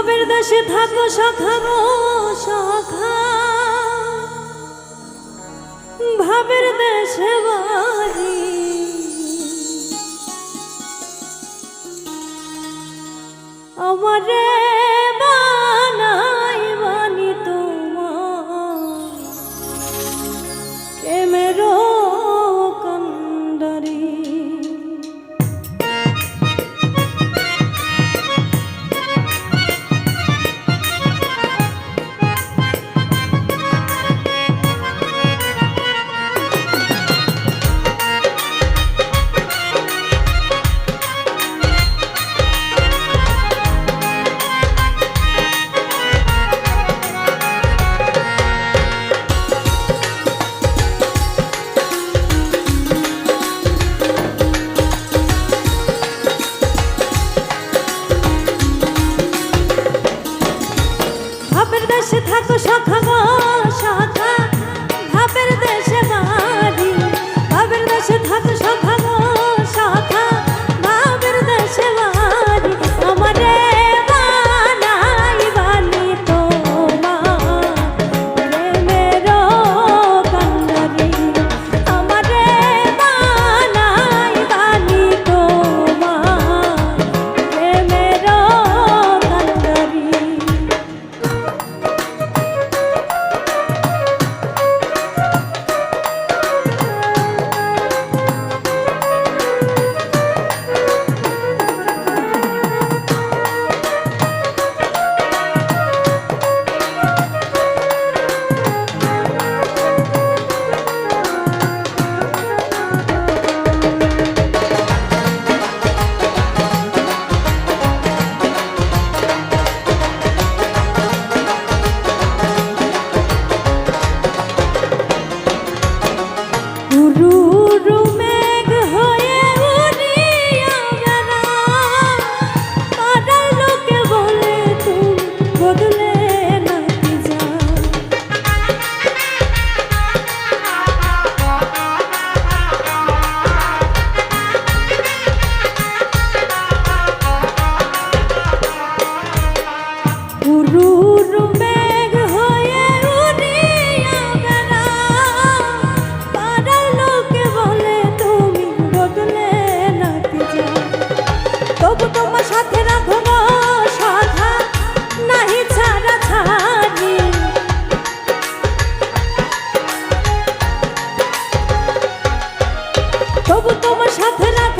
বান্ধবের দেশে থাকো সখা সখা ভাবের দেশে বাড়ি আমারে রু রুমে তবু তোমার সাথে না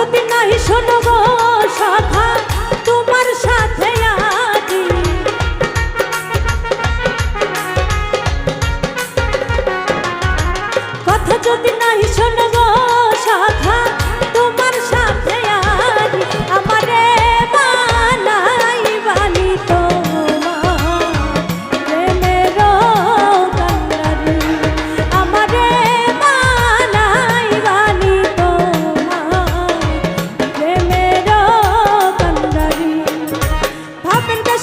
যদি নাই শোনো গো শাখা